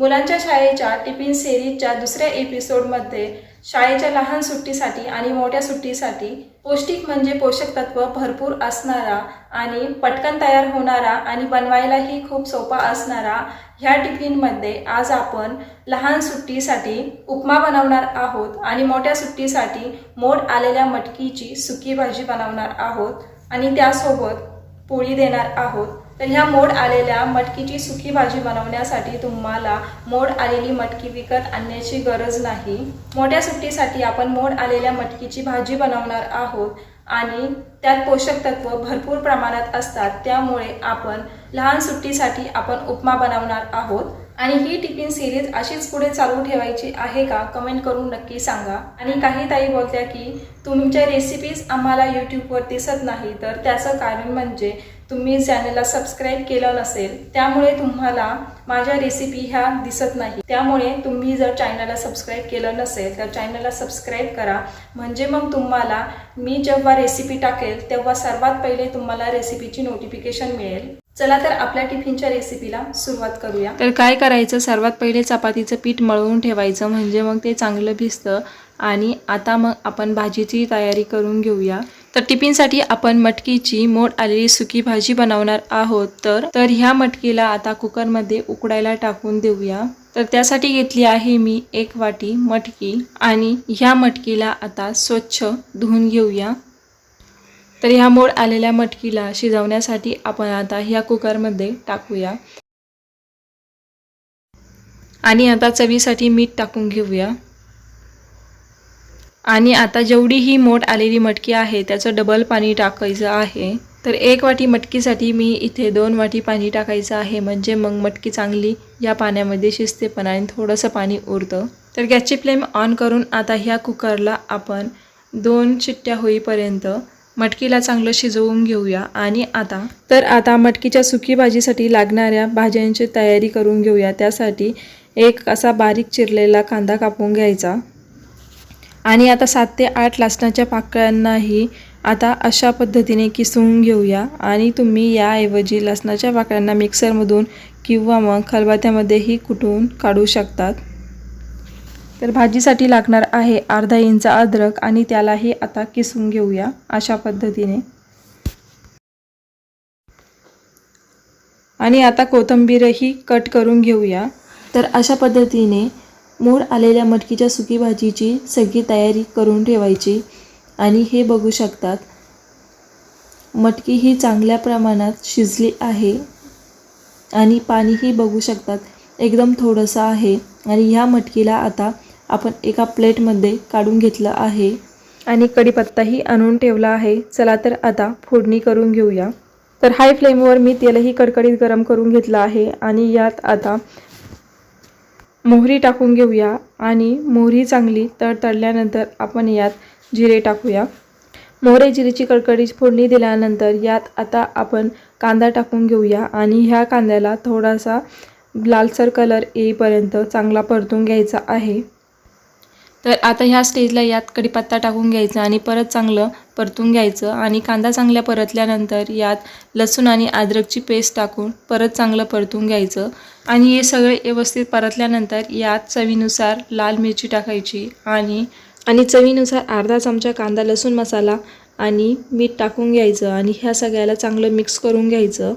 मुलांच्या शाळेच्या टिफिन सेरीजच्या दुसऱ्या एपिसोडमध्ये शाळेच्या लहान सुट्टीसाठी आणि मोठ्या सुट्टीसाठी पौष्टिक म्हणजे पोषक तत्व भरपूर असणारा आणि पटकन तयार होणारा आणि बनवायलाही खूप सोपा असणारा ह्या टिफिनमध्ये आज आपण लहान सुट्टीसाठी उपमा बनवणार आहोत आणि मोठ्या सुट्टीसाठी मोड आलेल्या मटकीची सुकी भाजी बनवणार आहोत आणि त्यासोबत पोळी देणार आहोत. तर ह्या मोड आलेल्या मटकीची सुकी भाजी बनवण्यासाठी तुम्हाला मोड आलेली मटकी विकत आणण्याची गरज नाही. मोठ्या सुट्टीसाठी आपण मोड आलेल्या मटकीची भाजी बनवणार आहोत आणि त्यात पोषक तत्व भरपूर प्रमाणात असतात. त्यामुळे आपण लहान सुट्टीसाठी आपण उपमा बनवणार आहोत. आणि ही टिफिन सिरीज अशीच पुढे चालू ठेवायची आहे का? कमेंट करून नक्की सांगा. आणि काही ताई बोलत्या की तुमच्या रेसिपीज आम्हाला यूट्यूबवर दिसत नाही तर त्याचं कारण म्हणजे तुम्ही चॅनलला सबस्क्राईब केलं नसेल. त्यामुळे तुम्हाला माझ्या रेसिपी ह्या दिसत नाही. त्यामुळे तुम्ही जर चॅनलला सबस्क्राईब केलं नसेल तर चॅनलला सबस्क्राईब करा. म्हणजे मग तुम्हाला मी जेव्हा रेसिपी टाकेल तेव्हा सर्वात पहिले तुम्हाला रेसिपीची नोटिफिकेशन मिळेल. चला तर आपल्या टिफिनच्या रेसिपीला सुरुवात करूया. तर काय करायचं? सर्वात पहिले चपातीचं पीठ मळवून ठेवायचं. म्हणजे मग ते चांगलं भिजतं. आणि आता मग आपण भाजीची तयारी करून घेऊया. तर टिफिनसाठी आपण मटकीची मोड आलेली सुकी भाजी बनवणार आहोत. तर तर ह्या मटकीला आता कुकरमध्ये उकडायला टाकून देऊया. तर त्यासाठी घेतली आहे मी एक वाटी मटकी. आणि ह्या मटकीला आता स्वच्छ धुवून घेऊया. तर ह्या मोड आलेल्या मटकीला शिजवण्यासाठी आपण आता ह्या कुकरमध्ये टाकूया. आणि आता चवीसाठी मीठ टाकून घेऊया. आणि आता जेवढी ही मोठ आलेली मटकी आहे त्याचं डबल पाणी टाकायचं आहे. तर एक वाटी मटकीसाठी मी इथे दोन वाटी पाणी टाकायचं आहे म्हणजे मग मटकी चांगली या पाण्यामध्ये शिजते पण आणि थोडंसं पाणी उरतं. तर गॅसची फ्लेम ऑन करून आता ह्या कुकरला आपण दोन शिट्ट्या होईपर्यंत मटकीला चांगलं शिजवून घेऊया आणि आता तर आता मटकीच्या सुकी भाजीसाठी लागणाऱ्या भाज्यांची तयारी करून घेऊया. त्यासाठी एक असा बारीक चिरलेला कांदा कापून घ्यायचा. आणि आता सात ते आठ लसणाच्या पाकळ्यांनाही आता अशा पद्धतीने किसून घेऊया. आणि तुम्ही याऐवजी लसणाच्या पाकळ्यांना मिक्सरमधून किंवा मग खलबत्त्यामध्येही कुटून काढू शकतात. तर भाजीसाठी लागणार आहे अर्धा इंच अद्रक आणि त्यालाही आता किसून घेऊया अशा पद्धतीने. आणि आता कोथिंबीरही कट करून घेऊया. तर अशा पद्धतीने मोड आलेल्या मटकीच्या सुकी भाजीची सगळी तयारी करून ठेवायची. आणि हे बघू शकतात मटकी ही चांगल्या प्रमाणात शिजली आहे. आणि पाणीही बघू शकतात एकदम थोडंसं आहे. आणि ह्या मटकीला आता आपण एका प्लेटमध्ये काढून घेतलं आहे. आणि कढीपत्ताही आणून ठेवला आहे. चला तर आता फोडणी करून घेऊया. तर हाय फ्लेमवर मी तेलही कडकडीत गरम करून घेतलं आहे. आणि यात आता मोहरी टाकून घेऊया. आणि मोहरी चांगली तडतडल्यानंतर आपण यात जिरे टाकूया. मोहरे जिरेची कडकडीत फोडणी दिल्यानंतर यात आता आपण कांदा टाकून घेऊया. आणि ह्या कांद्याला थोडासा लालसर कलर येईपर्यंत चांगला परतून घ्यायचा आहे. तर आता ह्या स्टेजला यात कढीपत्ता टाकून घ्यायचा आणि परत चांगलं परतून घ्यायचं आणि कांदा चांगल्या परतल्यानंतर यात लसूण आणि अद्रकची पेस्ट टाकून परत चांगलं परतून घ्यायचं. आणि हे सगळे व्यवस्थित परतल्यानंतर यात चवीनुसार लाल मिरची टाकायची आणि आणि चवीनुसार अर्धा चमचा कांदा लसूण मसाला आणि मीठ टाकून घ्यायचं आणि ह्या सगळ्याला चांगलं मिक्स करून घ्यायचं.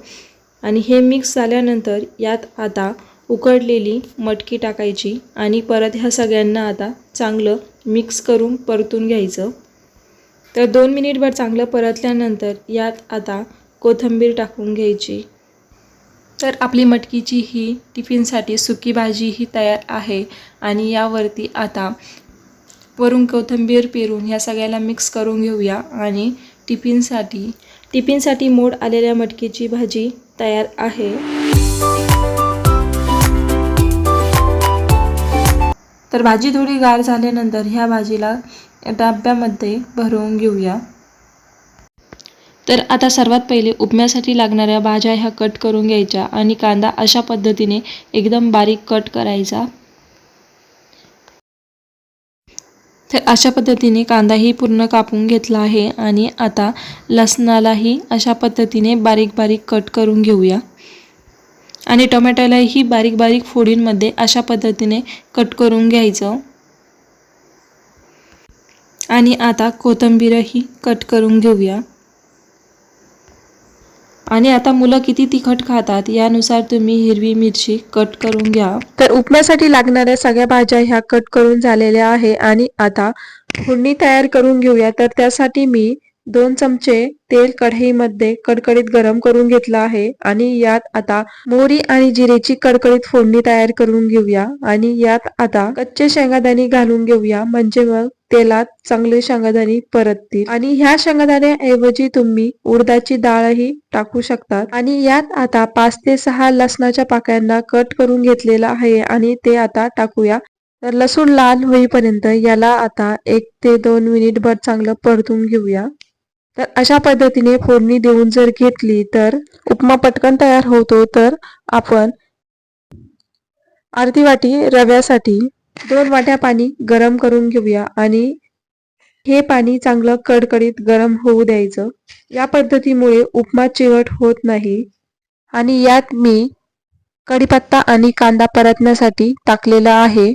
आणि हे मिक्स झाल्यानंतर यात आता उकडलेली मटकी टाकायची आणि परत ह्या सगळ्यांना आता चांगलं मिक्स करून परतून घ्यायचं. तर दोन मिनिटभर चांगलं परतल्यानंतर यात आता कोथिंबीर टाकून घ्यायची. तर आपली मटकीची ही टिफिनसाठी सुकी भाजी ही तयार आहे आणि यावरती आता वरून कोथिंबीर पेरून ह्या सगळ्याला मिक्स करून घेऊया आणि टिफिनसाठी टिफिनसाठी मोड आलेल्या मटकीची भाजी तयार आहे. तर भाजी थोडी गार झाल्यानंतर ह्या भाजीला डब्यामध्ये भरवून घेऊया. तर आता सर्वात पहिले उपम्यासाठी लागणाऱ्या भाज्या ह्या कट करून घ्यायच्या आणि कांदा अशा पद्धतीने एकदम बारीक कट करायचा. तर अशा पद्धतीने कांदाही पूर्ण कापून घेतला आहे आणि आता लसणालाही अशा पद्धतीने बारीक बारीक कट करून घेऊया. आणि टोमॅटोलाही बारीक बारीक फोडींमध्ये अशा पद्धतीने कट करून घ्यायचं. आणि आता कोथिंबीरही कट करून घेऊया. आणि आता मुलं किती तिखट खातात यानुसार तुम्ही हिरवी मिरची कट करून घ्या. तर उपम्यासाठी लागणाऱ्या सगळ्या भाज्या ह्या कट करून झालेल्या आहे आणि आता फोडणी तयार करून घेऊया. तर त्यासाठी मी दोन चमचे तेल कढईमध्ये कडकडीत गरम करून घेतलं आहे आणि यात आता मोहरी आणि जिरेची कडकडीत फोडणी तयार करून घेऊया आणि यात आता कच्चे शेंगादाणे घालून घेऊया. म्हणजे मग तेलात चांगले शेंगादाणे परततील. आणि ह्या शेंगादाण्याऐवजी तुम्ही उडदाची डाळही टाकू शकतात. आणि यात आता पाच ते सहा लसणाच्या पाकळ्यांना कट करून घेतलेला आहे आणि ते आता टाकूया. तर लसूण लाल होईपर्यंत याला आता एक ते दोन मिनिट भर चांगलं परतून घेऊया. तर अशा पद्धतीने फोडणी देऊन जर घेतली तर उपमा पटकन तयार होतो तर आपण अर्धी वाटी रव्यासाठी दोन वाट्या पाणी गरम करून घेऊया आणि हे पाणी चांगलं कडकडीत गरम होऊ द्यायचं. या पद्धतीमुळे उपमा चिवट होत नाही आणि यात मी कढीपत्ता आणि कांदा परतण्यासाठी टाकलेला आहे.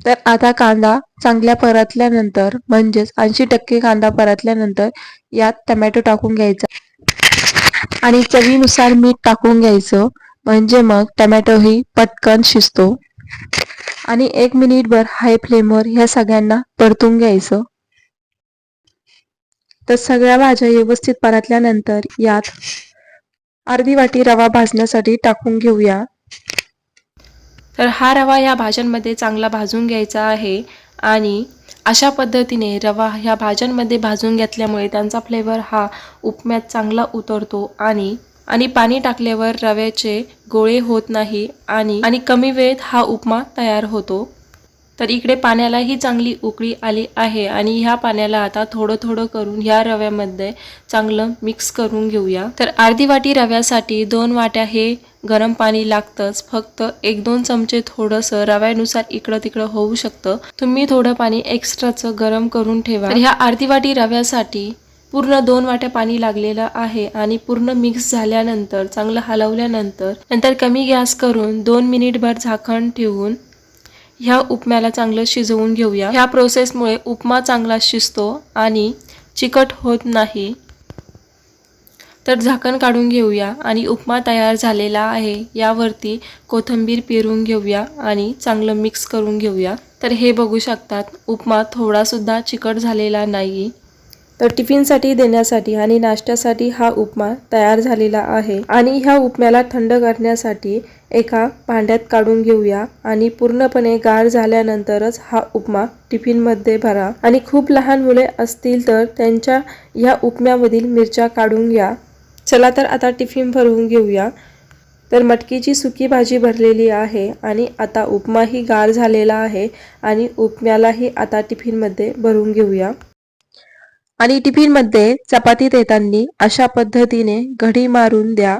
तर आता कांदा चांगल्या परतल्यानंतर म्हणजेच ऐंशी टक्के कांदा परतल्यानंतर यात टमॅटो टाकून घ्यायचा. आणि चवीनुसार मीठ टाकून घ्यायचं. म्हणजे मग टमॅटोही पटकन शिजतो. आणि एक मिनिटभर हाय फ्लेमवर ह्या सगळ्यांना परतून घ्यायचं. तर सगळ्या भाज्या व्यवस्थित परतल्यानंतर यात अर्धी वाटी रवा भाजण्यासाठी टाकून घेऊया. तर हा रवा या भाज्यांमध्ये चांगला भाजून घ्यायचा आहे. आणि अशा पद्धतीने रवा ह्या भाज्यांमध्ये भाजून घेतल्यामुळे त्यांचा फ्लेवर हा उपम्यात चांगला उतरतो आणि आणि पाणी टाकल्यावर रव्याचे गोळे होत नाही आणि आणि कमी वेळेत हा उपमा तयार होतो. तर इकडे पाण्यालाही चांगली उकळी आली आहे आणि ह्या पाण्याला आता थोडं थोडं करून ह्या रव्यामध्ये चांगलं मिक्स करून घेऊया. तर अर्धी वाटी रव्यासाठी दोन वाट्या हे गरम पाणी लागतंच. फक्त एक दोन चमचे थोडंसं रव्यानुसार इकडं तिकडं होऊ शकतं. तुम्ही थोडं पाणी एक्स्ट्राचं गरम करून ठेवा. ह्या अर्धी वाटी रव्यासाठी पूर्ण दोन वाट्या पाणी लागलेलं आहे आणि पूर्ण मिक्स झाल्यानंतर चांगलं हलवल्यानंतर नंतर कमी गॅस करून दोन मिनिटभर झाकण ठेवून ह्या उपम्याला चांगलं शिजवून घेऊया. ह्या प्रोसेसमुळे उपमा चांगला शिजतो आणि चिकट होत नाही. तर झाकण काढून घेऊया आणि उपमा तयार झालेला आहे. यावरती कोथिंबीर पेरून घेऊया आणि चांगलं मिक्स करून घेऊया. तर हे बघू शकतात उपमा थोडासुद्धा चिकट झालेला नाही. तर टिफिनसाठी देण्यासाठी आणि नाश्त्यासाठी हा उपमा तयार झालेला आहे. आणि ह्या उपम्याला थंड करण्यासाठी एका भांड्यात काढून घेऊया आणि पूर्णपणे गार झाल्यानंतरच हा उपमा टिफिनमध्ये भरा. आणि खूप लहान मुले असतील तर त्यांच्या ह्या उपम्यामधील मिरच्या काढून घ्या. चला तर आता टिफिन भरवून घेऊया. तर मटकीची सुकी भाजी भरलेली आहे आणि आता उपमाही गार झालेला आहे आणि उपम्यालाही आता टिफिनमध्ये भरून घेऊया. आणि टिफिनमध्ये चपाती देताना अशा पद्धतीने घडी मारून द्या.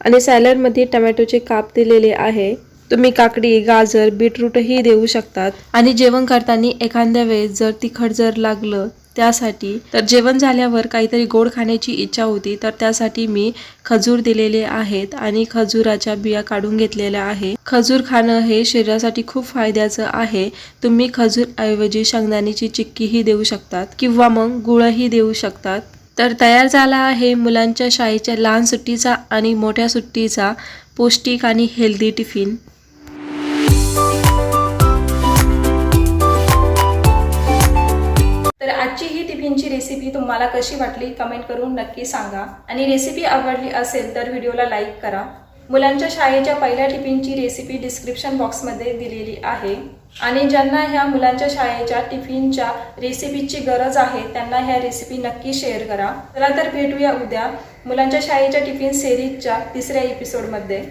आणि सॅलडमध्ये टमॅटोचे काप दिलेले आहे. तुम्ही काकडी गाजर बीटरूटही देऊ शकतात. आणि जेवण करताना एखाद्या वेळेस जर तिखट जर लागलं त्यासाठी तर जेवण झाल्यावर काहीतरी गोड खाण्याची इच्छा होती तर त्यासाठी मी खजूर दिलेले आहेत आणि खजुराच्या बिया काढून घेतलेल्या आहे. खजूर खाणं हे शरीरासाठी खूप फायद्याचं आहे. तुम्ही खजूर ऐवजी शेंगदाण्याची चिक्कीही देऊ शकतात किंवा मग गुळही देऊ शकतात. तर तयार झाला आहे मुलांच्या शाळेच्या लहान सुट्टीचा आणि मोठ्या सुट्टीचा पौष्टिक आणि हेल्दी टिफिन तर आजची ही टिफिनची रेसिपी तुम्हाला कशी वाटली कमेंट करून नक्की सांगा. आणि रेसिपी आवडली असेल तर व्हिडिओला लाईक करा. मुलांच्या शाळेच्या पहिल्या टिफिनची रेसिपी डिस्क्रिप्शन बॉक्समध्ये दिलेली आहे. आणि ज्यांना ह्या मुलांच्या शाळेच्या टिफिनच्या रेसिपीची गरज आहे त्यांना ह्या रेसिपी नक्की शेअर करा. चला तर भेटूया उद्या मुलांच्या शाळेच्या टिफिन सिरीजच्या तिसऱ्या एपिसोडमध्ये